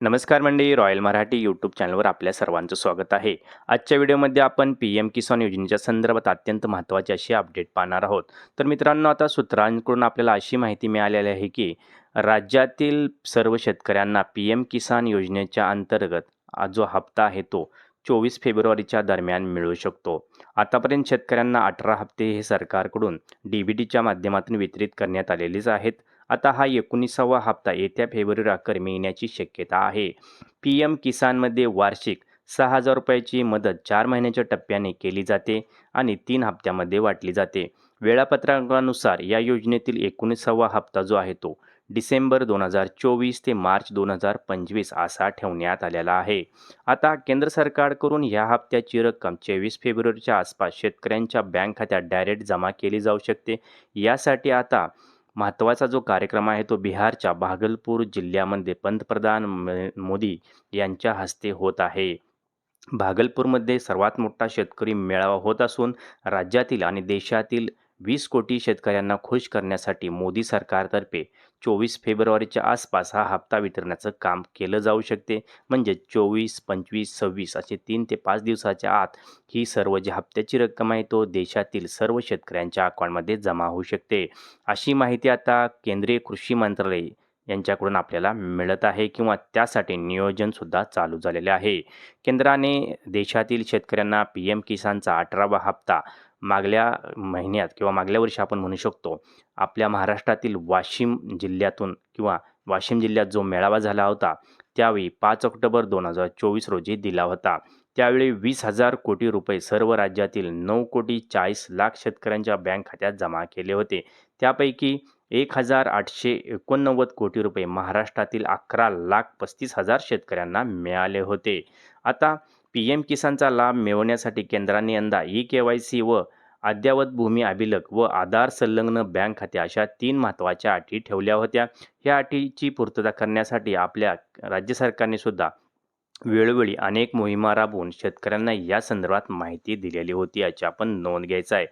नमस्कार मंडळी royal Marathi YouTube चॅनलवर आपल्या सर्वांचं स्वागत आहे. आजच्या व्हिडिओमध्ये आपण पी एम किसान योजनेच्या संदर्भात अत्यंत महत्त्वाची अशी अपडेट पाहणार आहोत. तर मित्रांनो आता सूत्रांकडून आपल्याला अशी माहिती मिळालेली आहे की राज्यातील सर्व शेतकऱ्यांना पी एम किसान योजनेच्या अंतर्गत जो हप्ता आहे तो चोवीस फेब्रुवारीच्या दरम्यान मिळू शकतो. आतापर्यंत शेतकऱ्यांना अठरा हप्ते हे सरकारकडून डी बी टीच्या माध्यमातून वितरित करण्यात आलेलेच आहेत. आता हा एकोणीसावा हप्ता येत्या फेब्रुवारी अखेर मिळण्याची शक्यता आहे. पी एम किसानमध्ये वार्षिक सहा हजार रुपयाची मदत चार महिन्याच्या टप्प्याने केली जाते आणि तीन हप्त्यामध्ये वाटली जाते. वेळापत्रकानुसार या योजनेतील एकोणीसावा हप्ता जो आहे तो डिसेंबर दोन हजार चोवीस ते मार्च दोन हजार पंचवीस असा ठेवण्यात आलेला आहे. आता केंद्र सरकारकडून ह्या हप्त्याची रक्कम चोवीस फेब्रुवारीच्या आसपास शेतकऱ्यांच्या बँक खात्यात डायरेक्ट जमा केली जाऊ शकते. यासाठी आता महत्त्वाचा जो कार्यक्रम आहे तो बिहारच्या भागलपूर जिल्ह्यामध्ये पंतप्रधान म- मोदी यांच्या हस्ते होत आहे. भागलपूरमध्ये सर्वात मोठा शेतकरी मेळावा होत असून राज्यातील आणि देशातील वीस कोटी शेतकऱ्यांना खुश करण्यासाठी मोदी सरकारतर्फे चोवीस फेब्रुवारीच्या आसपास हा हप्ता वितरण्याचं काम केलं जाऊ शकते. म्हणजे चोवीस पंचवीस सव्वीस असे तीन ते पाच दिवसाच्या आत ही सर्व जी हप्त्याची रक्कम आहे तो देशातील सर्व शेतकऱ्यांच्या अकाउंटमध्ये जमा होऊ शकते. अशी माहिती आता केंद्रीय कृषी मंत्रालय यांच्याकडून आपल्याला मिळत आहे किंवा त्यासाठी नियोजनसुद्धा चालू झालेले आहे. केंद्राने देशातील शेतकऱ्यांना पी एम किसानचा अठरावा हप्ता मागल्या महिन्यात किंवा मागल्या वर्षी आपण म्हणू शकतो आपल्या महाराष्ट्रातील वाशिम जिल्ह्यातून किंवा वाशिम जिल्ह्यात जो मेळावा झाला होता त्यावेळी पाच ऑक्टोबर दोन हजार चोवीस रोजी दिला होता. त्यावेळी वीस हजार कोटी रुपये सर्व राज्यातील नऊ कोटी चाळीस लाख शेतकऱ्यांच्या बँक खात्यात जमा केले होते. त्यापैकी एक हजार आठशे एकोणनव्वद कोटी रुपये महाराष्ट्रातील अकरा लाख पस्तीस हजार शेतकऱ्यांना मिळाले होते. आता पी एम किसानचा लाभ मिळवण्यासाठी केंद्राने यंदा ई के वाय सी व अद्ययावत भूमी अभिलेख व आधार संलग्न बँक खाते अशा तीन महत्त्वाच्या अटी ठेवल्या होत्या. या अटीची पूर्तता करण्यासाठी आपल्या राज्य सरकारने सुद्धा वेळोवेळी अनेक मोहिमा राबवून शेतकऱ्यांना या संदर्भात माहिती दिलेली होती याची आपण नोंद घ्यायचा आहे.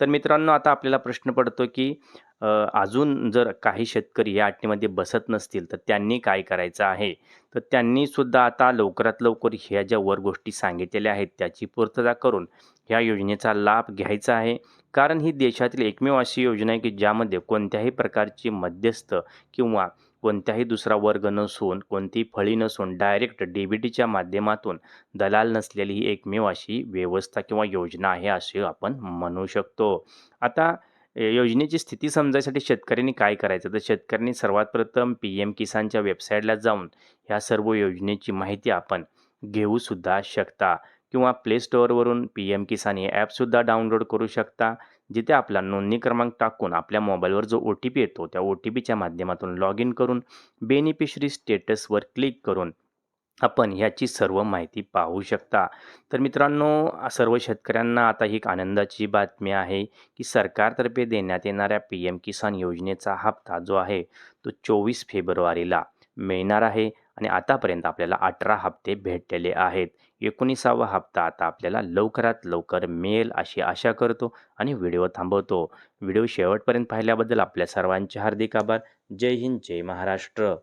तर मित्रांनो आता आपल्याला प्रश्न पडतो की अजून जर काही शेतकरी या अटीमध्ये बसत नसतील तर त्यांनी काय करायचं आहे? तर त्यांनीसुद्धा आता लवकरात लवकर ह्या ज्या वर गोष्टी सांगितलेल्या आहेत त्याची पूर्तता करून ह्या योजनेचा लाभ घ्यायचा आहे. कारण ही देशातील एकमेव अशी योजना आहे की ज्यामध्ये कोणत्याही प्रकारची मध्यस्थ किंवा कोणत्याही दुसरा वर्ग नसून कोणतीही फळी नसून डायरेक्ट डी बी टीच्या माध्यमातून दलाल नसलेली ही एकमेव अशी व्यवस्था किंवा योजना आहे असे आपण म्हणू शकतो. आता योजनेची स्थिती समजायसाठी शेतकऱ्यांनी काय करायचं? तर शेतकऱ्यांनी सर्वात प्रथम पी एम किसानच्या वेबसाईटला जाऊन ह्या सर्व योजनेची माहिती आपण घेऊ सुद्धा शकता. किंवा प्ले स्टोअरवरून पी एम किसान हे ॲपसुद्धा डाउनलोड करू शकता जिथे आपला नोंदणी क्रमांक टाकून आपल्या मोबाईलवर जो ओ टी पी येतो त्या ओ टी पीच्या माध्यमातून लॉग इन करून बेनिफिशरी स्टेटसवर क्लिक करून आपण ह्याची सर्व माहिती पाहू शकता. तर मित्रांनो सर्व शेतकऱ्यांना आता ही एक आनंदाची बातमी आहे की सरकारतर्फे देण्यात येणाऱ्या पी एम किसान योजनेचा हप्ता जो आहे तो चोवीस फेब्रुवारीला मिळणार आहे. आणि आतापर्यंत आपल्याला अठरा हप्ते भेटलेले आहेत. एकोणीसावा हप्ता आता आपल्याला लवकरात लवकर मिळेल अशी आशा करतो आणि व्हिडिओ थांबवतो. व्हिडिओ शेवटपर्यंत पाहिल्याबद्दल आपल्या सर्वांचे हार्दिक आभार. जय हिंद जय महाराष्ट्र.